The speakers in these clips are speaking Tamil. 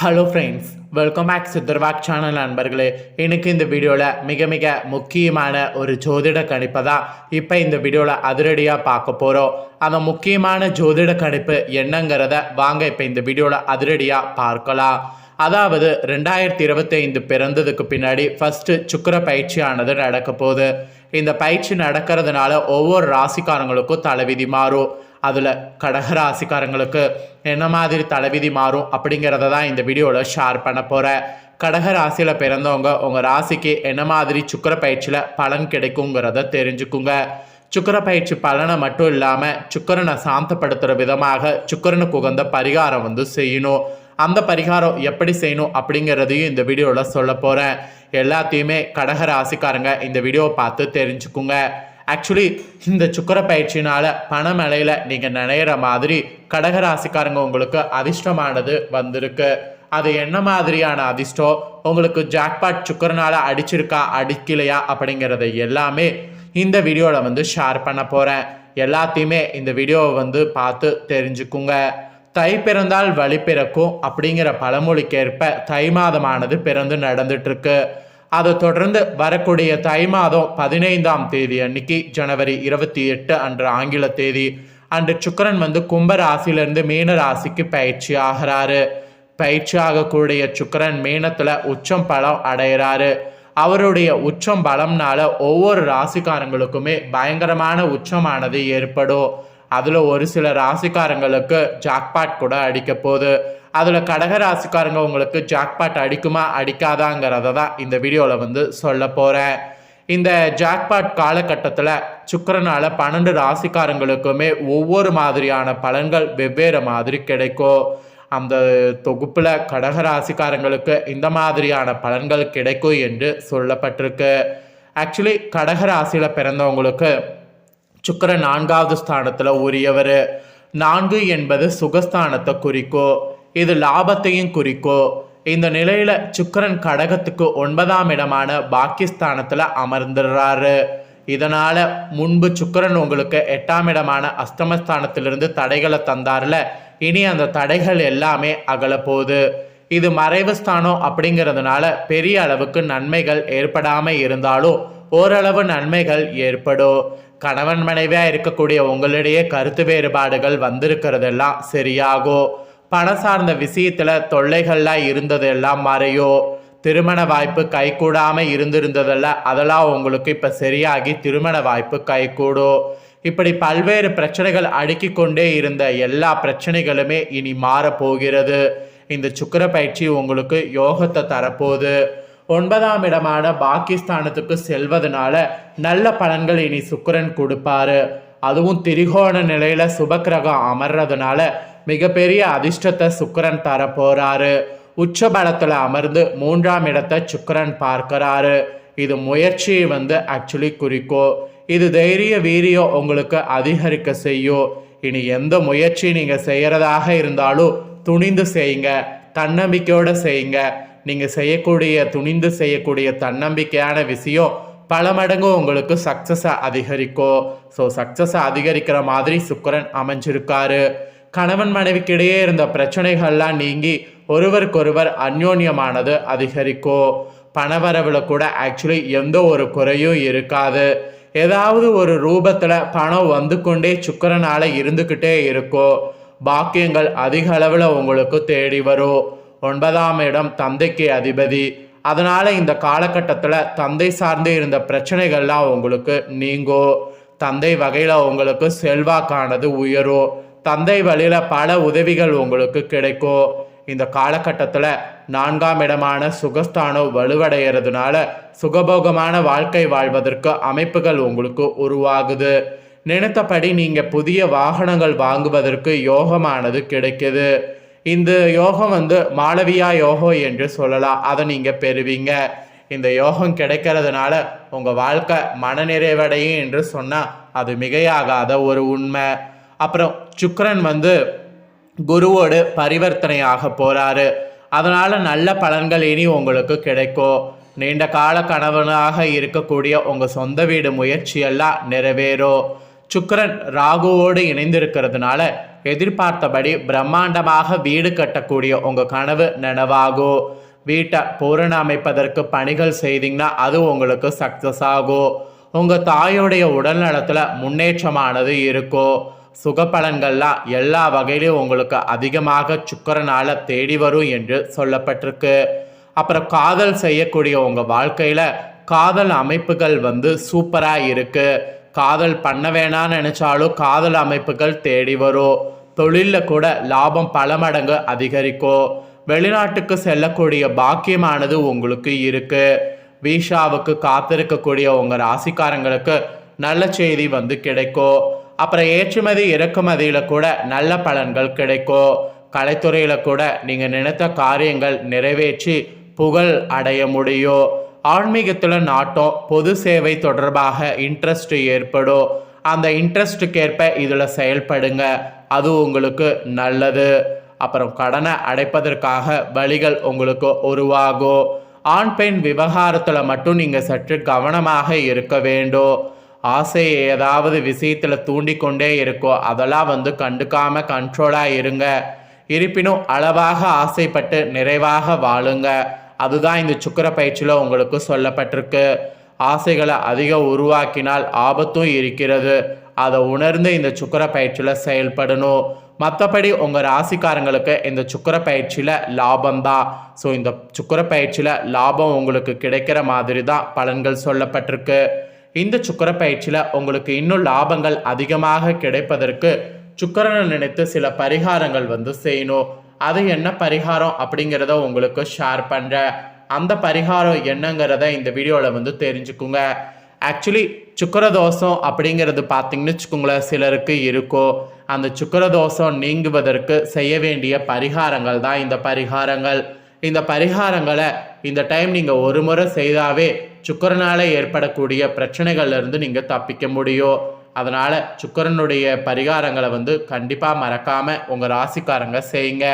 Hello friends welcome back Sitharvak channel நண்பர்களே. எனக்கு இந்த வீடியோவில் மிக மிக முக்கியமான ஒரு ஜோதிட கணிப்பை தான் இப்போ இந்த வீடியோவில் அதிரடியாக பார்க்க போகிறோம் அந்த முக்கியமான ஜோதிட கணிப்பு என்னங்கிறத வாங்க இப்போ இந்த வீடியோவில் அதிரடியாக பார்க்கலாம். அதாவது ரெண்டாயிரத்தி இருபத்தைந்து பிறந்ததுக்கு பின்னாடி ஃபஸ்ட்டு சுக்கிர பயிற்சியானது நடக்க போகுது. இந்த பயிற்சி நடக்கிறதுனால ஒவ்வொரு ராசிக்காரங்களுக்கும் தலைவிதி மாறும். அதில் கடகராசிக்காரங்களுக்கு என்ன மாதிரி தலைவிதி மாறும் அப்படிங்கிறத தான் இந்த வீடியோவில் ஷேர் பண்ண போகிறேன் கடக ராசியில் பிறந்தவங்க உங்கள் ராசிக்கு என்ன மாதிரி சுக்கிர பயிற்சியில் பலன் கிடைக்குங்கிறத தெரிஞ்சுக்குங்க. சுக்கிர பயிற்சி பலனை மட்டும் இல்லாமல் சுக்கரனை சாந்தப்படுத்துகிற விதமாக சுக்கரனுக்கு உகந்த பரிகாரம் வந்து செய்யணும். அந்த பரிகாரம் எப்படி செய்யணும் அப்படிங்கிறதையும் இந்த வீடியோவில் சொல்ல போகிறேன் எல்லாத்தையுமே கடக ராசிக்காரங்க இந்த வீடியோவை பார்த்து தெரிஞ்சுக்குங்க. ஆக்சுவலி இந்த சுக்கர பயிற்சினால் பணமழையில் நீங்கள் நினைகிற மாதிரி கடக ராசிக்காரங்க உங்களுக்கு அதிர்ஷ்டமானது வந்திருக்கு. அது என்ன மாதிரியான அதிர்ஷ்டம்? உங்களுக்கு ஜாக்பாட் சுக்கரனால் அடிச்சிருக்கா அடிக்கலையா அப்படிங்கிறத எல்லாமே இந்த வீடியோவில் வந்து ஷேர் பண்ண போகிறேன் எல்லாத்தையுமே இந்த வீடியோவை வந்து பார்த்து தெரிஞ்சுக்குங்க. தை பிறந்தால் வழி பிறக்கும் அப்படிங்கிற பழமொழிக்கேற்ப தை மாதமானது பிறந்து நடந்துட்டுருக்கு அதை தொடர்ந்து வரக்கூடிய தை மாதம் பதினைந்தாம் தேதி அன்னைக்கு ஜனவரி இருபத்தி எட்டு அன்று ஆங்கில தேதி. அன்று சுக்கரன் வந்து கும்ப ராசியிலிருந்து மீன ராசிக்கு பயிற்சி ஆகிறாரு. பயிற்சி ஆகக்கூடிய சுக்கரன் மீனத்தில் உச்சம் பலம் அடைகிறாரு. அவருடைய உச்சம் பலம்னால ஒவ்வொரு ராசிக்காரங்களுக்குமே பயங்கரமான உச்சமானது ஏற்படும். அதில் ஒரு சில ராசிக்காரங்களுக்கு ஜாக்பாட் கூட அடிக்க போகுது. அதில் கடக ராசிக்காரங்க உங்களுக்கு ஜாக்பாட் அடிக்குமா அடிக்காதாங்கிறத தான் இந்த வீடியோவில் வந்து சொல்ல போகிறேன் இந்த ஜாக்பாட் காலகட்டத்தில் சுக்கரனால் பன்னெண்டு ராசிக்காரங்களுக்குமே ஒவ்வொரு மாதிரியான பலன்கள் வெவ்வேறு மாதிரி கிடைக்கும். அந்த தொகுப்பில் கடக ராசிக்காரங்களுக்கு இந்த மாதிரியான பலன்கள் கிடைக்கும் என்று சொல்லப்பட்டிருக்கு. ஆக்சுவலி கடக ராசியில் பிறந்தவங்களுக்கு சுக்கரன் நான்காவது ஸ்தானத்தில் உரியவர். நான்கு என்பது சுகஸ்தானத்தை குறிக்கோ இது லாபத்தையும் குறிக்கோ. இந்த நிலையில சுக்கரன் கடகத்துக்கு ஒன்பதாம் இடமான பாக்கியஸ்தானத்தில் அமர்ந்துடுறாரு. இதனால முன்பு சுக்கரன் உங்களுக்கு எட்டாம் இடமான அஸ்தமஸ்தானத்திலிருந்து தடைகளை தந்தார்ல இனி அந்த தடைகள் எல்லாமே அகல போகுது இது மறைவு ஸ்தானம் அப்படிங்கிறதுனால பெரிய அளவுக்கு நன்மைகள் ஏற்படாமல் இருந்தாலும் ஓரளவு நன்மைகள் ஏற்படும். கணவன் மனைவியாக இருக்கக்கூடிய உங்களிடையே கருத்து வேறுபாடுகள் வந்திருக்கிறதெல்லாம் சரியாகும் பணம் சார்ந்த விஷயத்தில் தொல்லைகள்லாம் இருந்ததெல்லாம் மறையோ? திருமண வாய்ப்பு கைகூடாமல் இருந்திருந்ததல்ல அதெல்லாம் உங்களுக்கு இப்போ சரியாகி திருமண வாய்ப்பு கைகூடும் இப்படி பல்வேறு பிரச்சனைகள் அடுக்கி கொண்டே இருந்த எல்லா பிரச்சனைகளுமே இனி மாறப்போகிறது. இந்த சுக்கர பயிற்சி உங்களுக்கு யோகத்தை தரப்போகுது. ஒன்பதாம் இடமான பாகிஸ்தானத்துக்கு செல்வதனால நல்ல பலன்கள் இனி சுக்கரன் கொடுப்பாரு. அதுவும் திரிகோண நிலையில சுபக்கிரகம் அமர்றதுனால மிகப்பெரிய அதிர்ஷ்டத்தை சுக்கரன் தர போறாரு உச்ச பலத்தில் அமர்ந்து மூன்றாம் இடத்தை சுக்கரன் பார்க்கறாரு. இது முயற்சியை வந்து ஆக்சுவலி குறிக்கும் இது தைரிய வீரியம் உங்களுக்கு அதிகரிக்க செய்யும் இனி எந்த முயற்சி நீங்கள் செய்கிறதாக இருந்தாலும் துணிந்து செய்யுங்க. தன்னம்பிக்கையோடு செய்யுங்க. நீங்கள் செய்யக்கூடிய துணிந்து செய்யக்கூடிய தன்னம்பிக்கையான விஷயம் பல மடங்கு உங்களுக்கு சக்ஸஸை அதிகரிக்கும் ஸோ சக்ஸஸை அதிகரிக்கிற மாதிரி சுக்கரன் அமைஞ்சிருக்காரு. கணவன் மனைவிக்கிடையே இருந்த பிரச்சனைகள்லாம் நீங்கி ஒருவருக்கொருவர் அந்யோன்யமானது அதிகரிக்கும் பணவரவில் கூட ஆக்சுவலி எந்த ஒரு குறையும் இருக்காது. ஏதாவது ஒரு ரூபத்தில் பணம் வந்து கொண்டே சுக்கரனால் இருந்துக்கிட்டே இருக்கும் பாக்கியங்கள் அதிக அளவில் உங்களுக்கு தேடி வரும். ஒன்பதாம் இடம் தந்தைக்கு அதிபதி. அதனால் இந்த காலகட்டத்தில் தந்தை சார்ந்து இருந்த பிரச்சனைகள்லாம் உங்களுக்கு நீங்கோ. தந்தை வகையில் உங்களுக்கு செல்வாக்கானது உயரும் தந்தை வழியில் பல உதவிகள் உங்களுக்கு கிடைக்கும் இந்த காலகட்டத்தில் நான்காம் இடமான சுகஸ்தானம் வலுவடைகிறதுனால சுகபோகமான வாழ்க்கை வாழ்வதற்கு அமைப்புகள் உங்களுக்கு உருவாகுது. நினைத்தபடி நீங்கள் புதிய வாகனங்கள் வாங்குவதற்கு யோகமானது கிடைக்குது. இந்த யோகம் வந்து மாளவியா யோகம் என்று சொல்லலாம். அதை நீங்கள் பெறுவீங்க. இந்த யோகம் கிடைக்கிறதுனால உங்கள் வாழ்க்கை மனநிறைவடையும் என்று சொன்னால் அது மிகையாகாத ஒரு உண்மை. அப்புறம் சுக்கரன் வந்து குருவோடு பரிவர்த்தனையாக போகிறாரு அதனால் நல்ல பலன்கள் இனி உங்களுக்கு கிடைக்கும். நீண்ட கால கணவனாக இருக்கக்கூடிய உங்கள் சொந்த வீடு முயற்சியெல்லாம் நிறைவேறும். சுக்கரன் ராகுவோடு இணைந்திருக்கிறதுனால எதிர்பார்த்தபடி பிரம்மாண்டமாக வீடு கட்டக்கூடிய உங்கள் கனவு நனவாகும் வீட்டை பூரண அமைப்பதற்கு பணிகள் செய்தீங்கன்னா அது உங்களுக்கு சக்ஸஸ் ஆகும் உங்கள் தாயோடைய உடல் நலத்தில் முன்னேற்றமானது இருக்கும் சுகப்பலன்கள்லாம் எல்லா வகையிலும் உங்களுக்கு அதிகமாக சுக்கரனால் தேடி வரும் என்று சொல்லப்பட்டிருக்கு. அப்புறம் காதல் செய்யக்கூடிய உங்கள் வாழ்க்கையில் காதல் அமைப்புகள் வந்து சூப்பராக இருக்குது காதல் பண்ண வேணாம்னு நினச்சாலும் காதல் அமைப்புகள் தேடி வரும். தொழிலில் கூட லாபம் பல மடங்கு அதிகரிக்கும். வெளிநாட்டுக்கு செல்லக்கூடிய பாக்கியமானது உங்களுக்கு இருக்குது வீஷாவுக்கு காத்திருக்கக்கூடிய உங்கள் ராசிக்காரங்களுக்கு நல்ல செய்தி வந்து கிடைக்கும். அப்புறம் ஏற்றுமதி இறக்குமதியில் கூட நல்ல பலன்கள் கிடைக்கும். கலைத்துறையில் கூட நீங்கள் நினைத்த காரியங்கள் நிறைவேற்றி புகழ் அடைய முடியும். ஆன்மீகத்தில் நாட்டம் பொது சேவை தொடர்பாக இன்ட்ரெஸ்ட் ஏற்படும் அந்த இன்ட்ரெஸ்ட்டுக்கேற்ப இதில் செயல்படுங்க. அது உங்களுக்கு நல்லது. அப்புறம் கடனை அடைப்பதற்காக வழிகள் உங்களுக்கு உருவாகும் ஆண் பெண் விவகாரத்தில் மட்டும் நீங்கள் சற்று கவனமாக இருக்க வேண்டும் ஆசையை ஏதாவது விஷயத்தில் தூண்டிக்கொண்டே இருக்கோ அதெல்லாம் வந்து கண்டுக்காம கண்ட்ரோலாக இருங்க. இருப்பினும் அளவாக ஆசைப்பட்டு நிறைவாக வாழுங்க. அதுதான் இந்த சுக்கர பயிற்சியில் உங்களுக்கு சொல்லப்பட்டிருக்கு. ஆசைகளை அதிகம் உருவாக்கினால் ஆபத்தும் இருக்கிறது. அதை உணர்ந்து இந்த சுக்கர பயிற்சியில் செயல்படணும். மற்றபடி உங்கள் ராசிக்காரங்களுக்கு இந்த சுக்கர பயிற்சியில் லாபம் தான் ஸோ இந்த சுக்கர பயிற்சியில் லாபம் உங்களுக்கு கிடைக்கிற மாதிரி தான் பலன்கள் சொல்லப்பட்டிருக்கு. இந்த சுக்கர பயிற்சியில் உங்களுக்கு இன்னும் லாபங்கள் அதிகமாக கிடைப்பதற்கு சுக்கரனை நினைத்து சில பரிகாரங்கள் வந்து செய்யணும். அது என்ன பரிகாரம் அப்படிங்கிறத உங்களுக்கு ஷேர் பண்ணுறேன் அந்த பரிகாரம் என்னங்கிறத இந்த வீடியோவில் வந்து தெரிஞ்சுக்குங்க. ஆக்சுவலி சுக்கரதோஷம் அப்படிங்கிறது பார்த்தீங்கன்னு வச்சுக்கோங்களேன் சிலருக்கு இருக்கும் அந்த சுக்கரதோஷம் நீங்குவதற்கு செய்ய வேண்டிய பரிகாரங்கள் தான் இந்த பரிகாரங்கள். இந்த பரிகாரங்களை இந்த டைம் நீங்கள் ஒரு முறை செய்தாவே சுக்கரனால் ஏற்படக்கூடிய பிரச்சனைகள்லேருந்து நீங்கள் தப்பிக்க முடியும். அதனால் சுக்கரனுடைய பரிகாரங்களை வந்து கண்டிப்பாக மறக்காமல் உங்கள் ராசிக்காரங்க செய்யுங்க.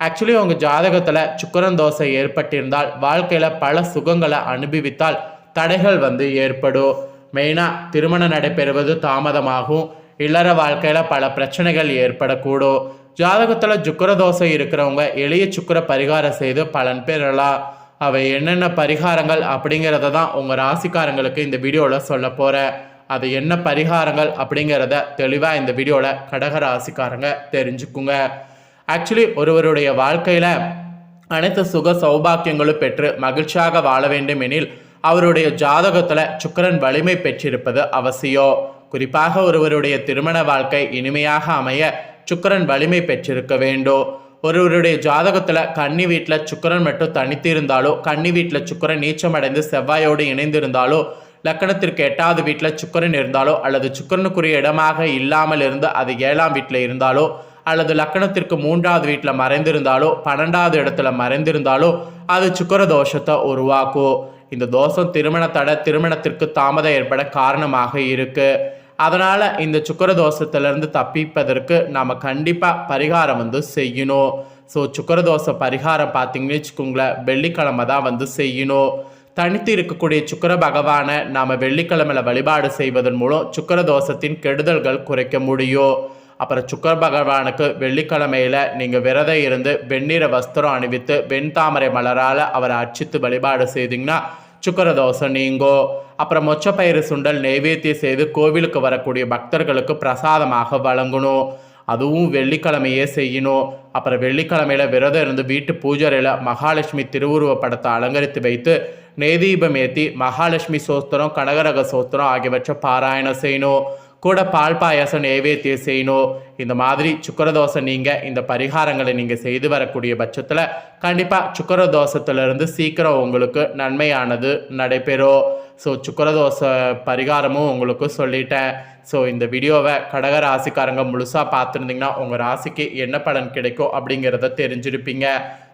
ஆக்சுவலி உங்கள் ஜாதகத்தில் சுக்கரன் தோசை ஏற்பட்டிருந்தால் வாழ்க்கையில் பல சுகங்களை அனுபவித்தால் தடைகள் வந்து ஏற்படும். மெயினாக திருமணம் நடைபெறுவது தாமதமாகும். இல்லற வாழ்க்கையில் பல பிரச்சனைகள் ஏற்படக்கூடும். ஜாதகத்தில் சுக்கர தோசை இருக்கிறவங்க எளிய சுக்கர பரிகாரம் செய்து பலன் பெறலாம். அவை என்னென்ன பரிகாரங்கள் அப்படிங்கிறத தான் உங்கள் ராசிக்காரங்களுக்கு இந்த வீடியோவில் சொல்ல போகிறேன் அது என்ன பரிகாரங்கள் அப்படிங்கிறத தெளிவாக இந்த வீடியோவில் கடகராசிக்காரங்க தெரிஞ்சுக்குங்க. ஆக்சுவலி ஒருவருடைய வாழ்க்கையில் அனைத்து சுக சௌபாக்கியங்களும் பெற்று மகிழ்ச்சியாக வாழ வேண்டும் எனில் அவருடைய ஜாதகத்தில் சுக்கரன் வலிமை பெற்றிருப்பது அவசியம். குறிப்பாக ஒருவருடைய திருமண வாழ்க்கை இனிமையாக அமைய சுக்கரன் வலிமை பெற்றிருக்க வேண்டும். ஒருவருடைய ஜாதகத்தில் கன்னி வீட்டில் சுக்கரன் மட்டும் தனித்து இருந்தாலோ கன்னி வீட்டில் சுக்கரன் நீச்சமடைந்து செவ்வாயோடு இணைந்திருந்தாலோ லக்கணத்திற்கு எட்டாவது வீட்டில் சுக்கரன் இருந்தாலோ அல்லது சுக்கரனுக்குரிய இடமாக இல்லாமல் இருந்து அது ஏழாம் வீட்டில் இருந்தாலோ அல்லது லக்கணத்திற்கு மூன்றாவது வீட்டில் மறைந்திருந்தாலோ பன்னெண்டாவது இடத்துல மறைந்திருந்தாலோ அது சுக்கர தோஷத்தை உருவாக்கும். இந்த தோஷம் திருமண தடை திருமணத்திற்கு தாமதம் ஏற்பட காரணமாக இருக்கு. அதனால் இந்த சுக்கர தோஷத்திலிருந்து தப்பிப்பதற்கு நாம் கண்டிப்பாக பரிகாரம் வந்து செய்யணும். ஸோ சுக்கர தோஷ பரிகாரம் பார்த்தீங்கன்னு வச்சுக்கோங்களேன் வெள்ளிக்கிழமை தான் வந்து செய்யணும். தனித்து இருக்கக்கூடிய சுக்கர பகவானை நாம் வெள்ளிக்கிழமையில் வழிபாடு செய்வதன் மூலம் சுக்கர தோஷத்தின் கெடுதல்கள் குறைக்க முடியும். அப்புறம் சுக்கர பகவானுக்கு வெள்ளிக்கிழமையில் நீங்கள் விரதம் இருந்து வெண்ணிற வஸ்திரம் அணிவித்து வெண் தாமரை மலரால் அவரை அர்ச்சித்து வழிபாடு செய்தீங்கன்னா சுக்கர தோஷம் நீங்கோ அப்புறம் மொச்சப்பயிறு சுண்டல் நெய்வேத்தியம் செய்து கோவிலுக்கு வரக்கூடிய பக்தர்களுக்கு பிரசாதமாக வழங்கணும். அதுவும் வெள்ளிக்கிழமையே செய்யணும். அப்புறம் வெள்ளிக்கிழமையில் விரதம் இருந்து வீட்டு பூஜையில் மகாலட்சுமி திருவுருவ படத்தை அலங்கரித்து வைத்து நெய்தீபம் மகாலட்சுமி சோஸ்திரம் கனகரக சோஸ்திரம் ஆகியவற்றை பாராயணம் செய்யணும் கூட பால் பாயாசம் நெய்வேத்தியம் செய்யணும் இந்த மாதிரி சுக்கரதோசை நீங்கள் இந்த பரிகாரங்களை நீங்கள் செய்து வரக்கூடிய பட்சத்தில் கண்டிப்பாக சுக்கரதோஷத்துலேருந்து சீக்கிரம் உங்களுக்கு நன்மையானது நடைபெறும். ஸோ சுக்கரதோசை பரிகாரமும் உங்களுக்கு சொல்லிட்டேன். ஸோ இந்த வீடியோவை கடக ராசிக்காரங்க முழுசாக பார்த்துருந்தீங்கன்னா உங்கள் ராசிக்கு என்ன பலன் கிடைக்கும் அப்படிங்கிறத தெரிஞ்சிருப்பீங்க.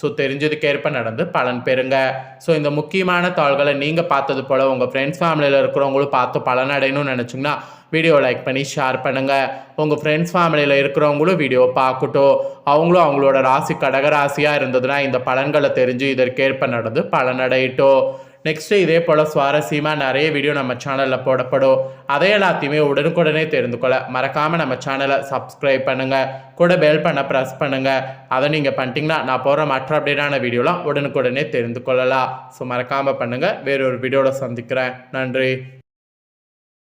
ஸோ தெரிஞ்சதுக்கேற்ப நடந்து பலன் பெறுங்க. ஸோ இந்த முக்கியமான தாள்களை நீங்கள் பார்த்தது போல் உங்கள் ஃப்ரெண்ட்ஸ் ஃபேமிலியில் இருக்கிறவங்களும் பார்த்து பலன் அடையணும்னு நினச்சிங்கன்னா வீடியோ லைக் பண்ணி ஷேர் பண்ணுங்கள் உங்கள் ஃப்ரெண்ட்ஸ் ஃபேமிலியில் இருக்கிறவங்களும் வீடியோ பார்க்கட்டும். அவங்களும் அவங்களோட ராசி கடக ராசியாக இருந்ததுன்னா இந்த பலன்களை தெரிஞ்சு இதற்கேற்ப நடந்து பலனடையட்டும் நெக்ஸ்ட்டு இதே போல் சுவாரஸ்யமாக நிறைய வீடியோ நம்ம சேனலில் போடப்படும். அதை எல்லாத்தையுமே உடனுக்குடனே தெரிந்து கொள்ள மறக்காமல் நம்ம சேனலை சப்ஸ்கிரைப் பண்ணுங்கள் கூட பெல் பண்ண ப்ரெஸ் பண்ணுங்கள் அதை நீங்கள் பண்ணிட்டீங்கன்னா நான் போகிற மற்ற அப்டேட்டான வீடியோலாம் உடனுக்குடனே தெரிந்து கொள்ளலாம். ஸோ மறக்காமல் பண்ணுங்கள் வேறொரு வீடியோவில் சந்திக்கிறேன். நன்றி.